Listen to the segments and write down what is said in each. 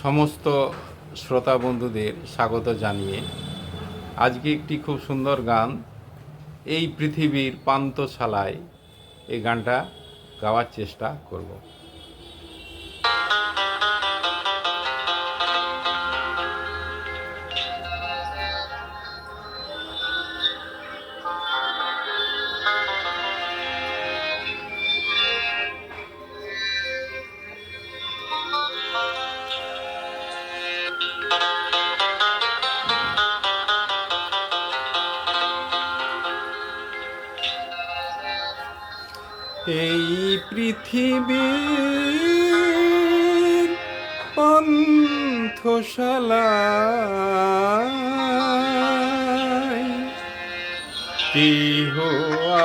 সমস্ত শ্রোতা বন্ধুদের স্বাগত জানিয়ে আজকে একটি খুব সুন্দর গান এই পৃথিবীর পান্তশালায় এই গানটা গাওয়ার চেষ্টা করব। এই পৃথিবীর পন্থশালায় কেহ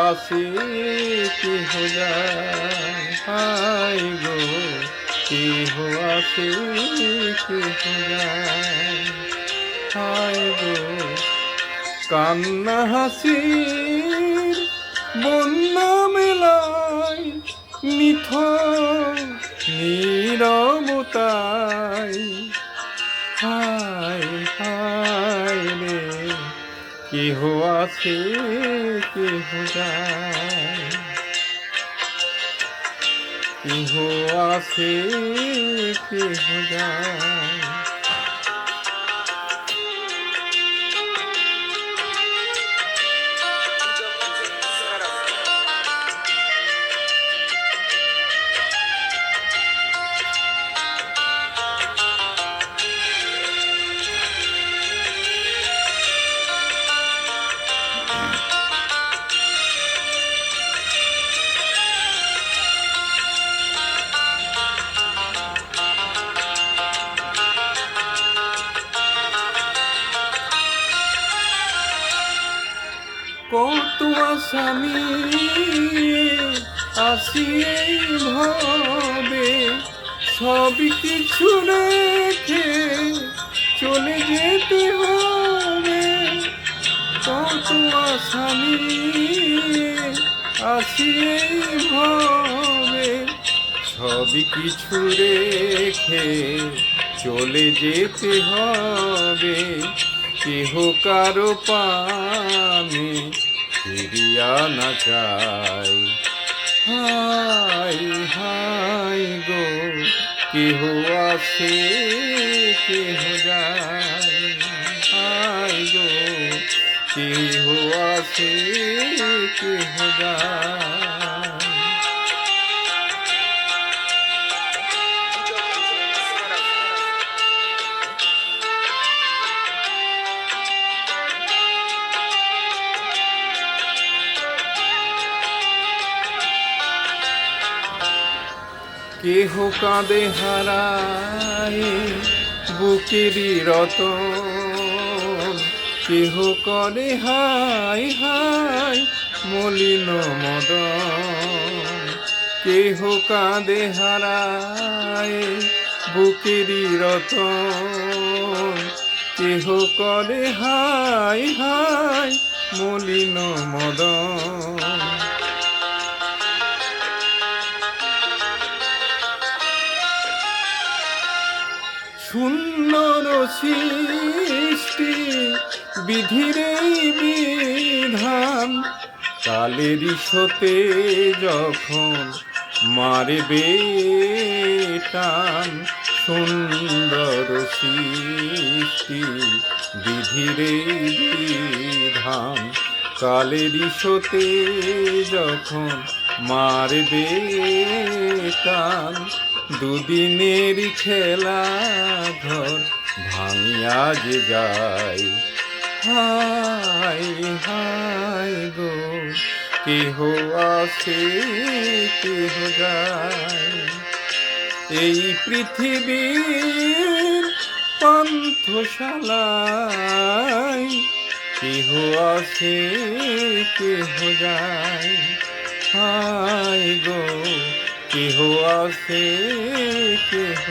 আসে কেহ যায় হায় গো আসে কেহ যায় হায় গো। কান্না হাসির বন্যা মেলায় নিথ নীরবতায় হায় হায় রে কেহ আছে কেহ যায়। কেহ আছে কেহ যায়। কত আসামি আসি এই ভবে সবই কিছু রেখে চলে যেতে হবে। কত আসামি আসি এই ভবে সবই কিছু রেখে চলে যেতে হবে। কেহ কারও পানে ফিরিয়া না চাই হাই হাই গো, কেহ আসে কেহ যায়। হাই গো, কেহ আসে কেহ যায়। কেহ কাঁদে হারায় বুকেরই রতন। কেহ করে, হাই হাই, মলিন মদন। কেহ কাঁদে, হারায় বুকেরই রতন। কেহ করে, হাই হাই, মলিন মদন। শূন্যর সৃষ্টি বিধির এই বিধান। কালের সতে যখন মারবে টান, সুন্দর সৃষ্টি বিধির বিধান। কালের সতে যখন মারবে টান দুদিনের খেলা ঘর ভাঙিয়া যে যায় হাই হাই গো, কেহ আসে কেহ যায়। এই পৃথিবীর পান্থশালায় কেহ আসে কেহ যায়। হাই গো কেহ আসে কেহ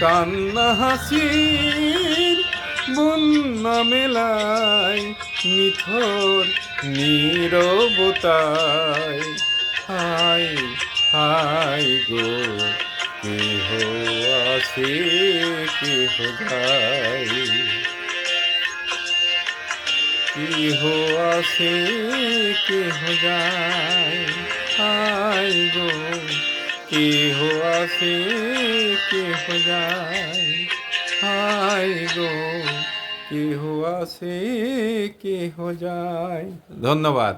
কান্না হাসির বন্যা মেলায়, নিথর নীরবতায়। হায় হাই গো কেহ আসে কেহ যায় কেহ আসে কেহ যায়? হাই গো কেহ আসে কেহ যায়? হাই গো কেহ আসে কেহ যায়? ধন্যবাদ।